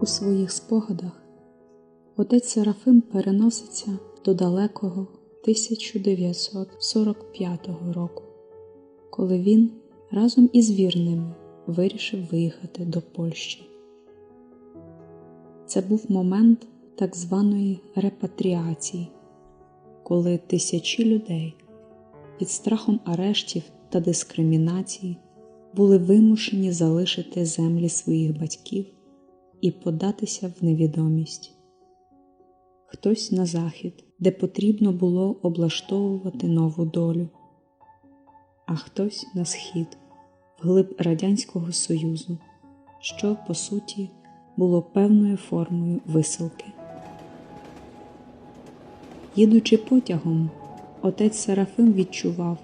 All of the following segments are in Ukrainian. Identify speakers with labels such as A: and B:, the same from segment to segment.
A: У своїх спогадах отець Серафим переноситься до далекого 1945 року, коли він разом із вірними вирішив виїхати до Польщі. Це був момент так званої репатріації, коли тисячі людей під страхом арештів та дискримінації були вимушені залишити землі своїх батьків і податися в невідомість. Хтось на захід, де потрібно було облаштовувати нову долю, а хтось на схід, вглиб Радянського Союзу, що, по суті, було певною формою висилки. Їдучи потягом, отець Серафим відчував,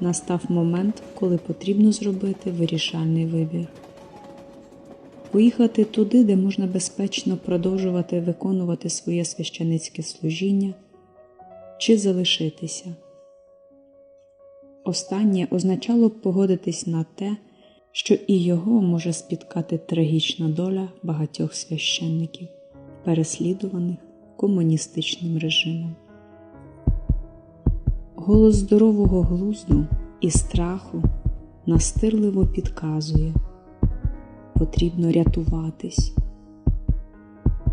A: настав момент, коли потрібно зробити вирішальний вибір. Поїхати туди, де можна безпечно продовжувати виконувати своє священицьке служіння, чи залишитися. Останнє означало б погодитись на те, що і його може спіткати трагічна доля багатьох священників, переслідуваних комуністичним режимом. Голос здорового глузду і страху настирливо підказує потрібно рятуватись.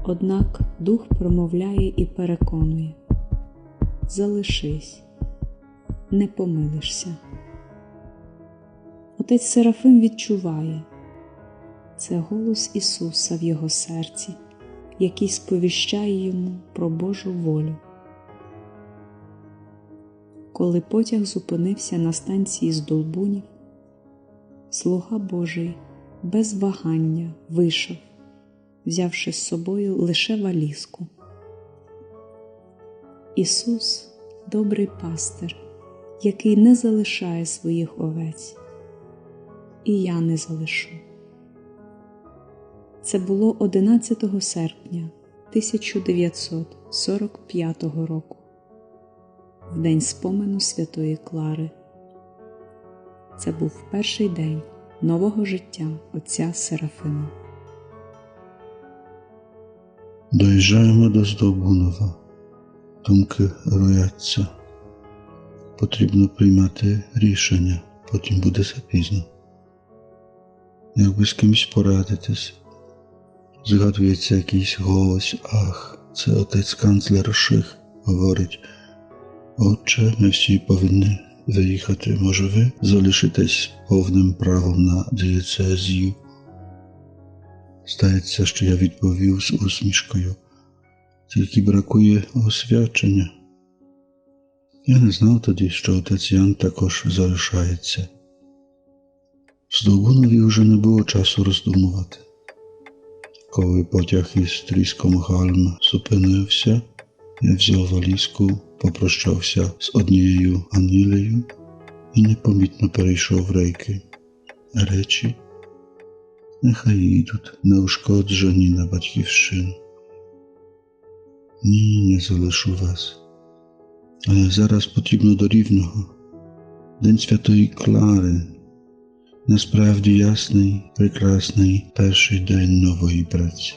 A: Однак дух промовляє і переконує залишись, не помилишся. Отець Серафим відчуває це голос Ісуса в його серці, який сповіщає йому про Божу волю. Коли потяг зупинився на станції з Долбунів, слуга Божий без вагання вийшов, взявши з собою лише валізку. Ісус добрий пастир, який не залишає своїх овець, і я не залишу. Це було 11 серпня 1945 року, в день спомену Святої Клари. Це був перший день нового життя отця Серафима.
B: Доїжджаємо до Здобунова. Думки рояться. Потрібно приймати рішення, потім буде запізно. Якби з кимось порадитись, згадується якийсь голос, ах, це отець канцлер Ших говорить, отче, ми всі повинні виїхати. Може, ви залишитесь повним правом на дієцезію? Здається, що я відповів з усмішкою, тільки бракує освячення. Я не знав тоді, що отець Ян також залишається. З Довбунові вже не було часу роздумувати. Коли потяг із тріском гальм зупинився, я взяв валізку, попрощався з однією Анілею і непомітно перейшов рейки. Речі нехай йдуть неушкоджені на батьківщину. Ні, не залишу вас. Але зараз потрібно до рівного. День Святої Клари. Насправді ясний, прекрасний перший день нової праці.